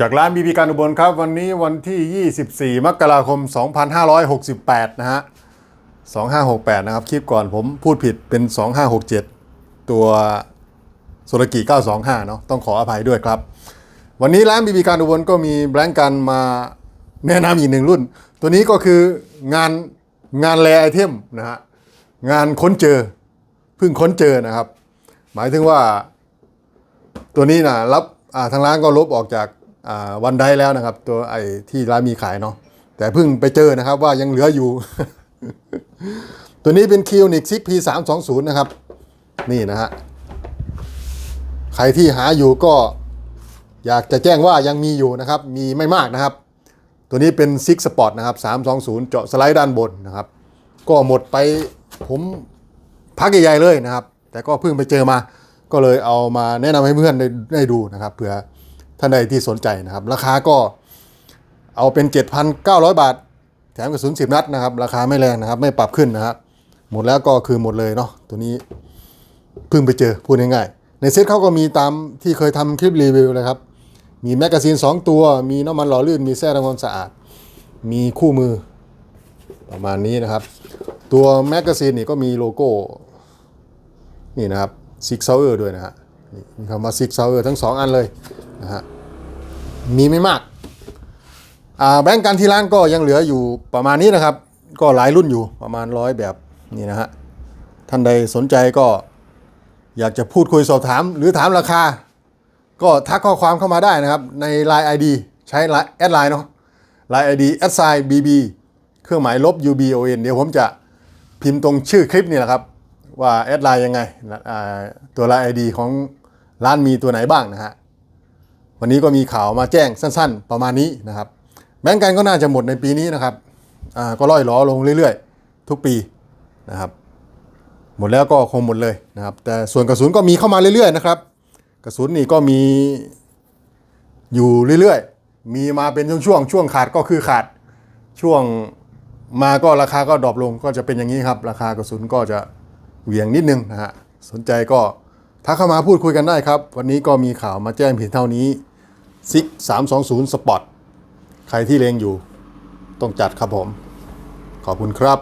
จากร้านบีบีการอุบลครับ วันนี้วันที่ 24 มกราคม 2568 นะฮะ 2568 นะครับ คลิปก่อนผมพูดผิดเป็น 2567 ตัวโซลกิ925 เนาะต้องขออภัยด้วยครับ วันนี้ร้านบีบีการอุบลก็มีแบรนด์กันมาแนะนำอีกหนึ่งรุ่น ตัวนี้ก็คืองานงานแรไอเทมนะฮะ งานค้นเจอเพิ่งค้นเจอนะครับ หมายถึงว่าตัวนี้นะรับทางร้านก็ลบออกจาก วันได้แล้วนะครับ ตัวไอ้ที่ร้านมีขายเนาะแต่เพิ่งไปเจอนะครับว่ายังเหลืออยู่ ตัวนี้เป็นคิวนิกซิกพีสามสองศูนย์นะครับ นี่นะฮะใครที่หาอยู่ก็อยากจะแจ้งว่ายังมีอยู่นะครับ มีไม่มากนะครับ ตัวนี้เป็นซิกสปอร์ตนะครับ 320 เจาะสไลด์ด้านบนนะครับ ก็หมดไปผมพักใหญ่ๆเลยนะครับ แต่ก็เพิ่งไปเจอมา ก็เลยเอามาแนะนำให้เพื่อนได้ได้ดูนะครับเผื่อ ท่านใดที่สนใจนะครับ ราคาก็เอาเป็น 7,900 บาท แถมกระสุน10 นัดนะครับ ราคาไม่แรงนะครับ ไม่ปรับขึ้นนะครับ หมดแล้วก็คือหมดเลยเนาะตัวนี้เพิ่งไปเจอพูดง่ายๆในเซ็ตเขาก็มีตามที่เคยทำคลิปรีวิวเลยครับ มีแมกกาซีน 2 ตัว มีน้ำมันหล่อลื่น มีแส้ทำความสะอาด มีคู่มือประมาณนี้นะครับ ตัวแมกกาซีนนี่ก็มีโลโก้ นี่นะครับซิกเซอร์ด้วยนะฮะมีคำว่าซิกเซอร์ทั้ง 2 อันเลย นะฮะมีไม่มากอ่าแบงก์การที่ร้านก็ยังเหลืออยู่ประมาณนี้นะครับ ก็หลายรุ่นอยู่ประมาณร้อยแบบนี่นะฮะท่านใดสนใจก็อยากจะพูดคุยสอบถาม หรือถามราคา ก็ทักข้อความเข้ามาได้นะครับ ใน Line ID ใช้แอดไลน์เนาะ Line ID แอดไซน์ BB เครื่องหมายลบ UBON เดี๋ยวผมจะพิมพ์ตรงชื่อคลิปนี่แหละครับ ว่าแอดไลน์ยังไงตัว Line ID ของร้านมีตัวไหนบ้างนะฮะ วันนี้ก็มีข่าวมาแจ้งสั้น ๆ ประมาณนี้นะครับแบงก์กันก็น่าจะหมดในปีนี้นะครับอ่าก็ล่อยล้อลงเรื่อยๆ ทุกปีนะครับ หมดแล้วก็คงหมดเลยนะครับ แต่ส่วนกระสุนก็มีเข้ามาเรื่อยๆนะครับ กระสุนนี่ก็มีอยู่เรื่อยๆ มีมาเป็นช่วงๆ ช่วงขาดก็คือขาด ช่วงมาก็ราคาก็ดรอปลงก็จะเป็นอย่างนี้ครับ ราคากระสุนก็จะเหวี่ยงนิดนึงนะฮะ สนใจก็ทักเข้ามาพูดคุยกันได้ครับ วันนี้ก็มีข่าวมาแจ้งเพียงเท่านี้ ซิก320สปอร์ตใครที่เลงอยู่ต้องจัดครับผม ขอบคุณครับ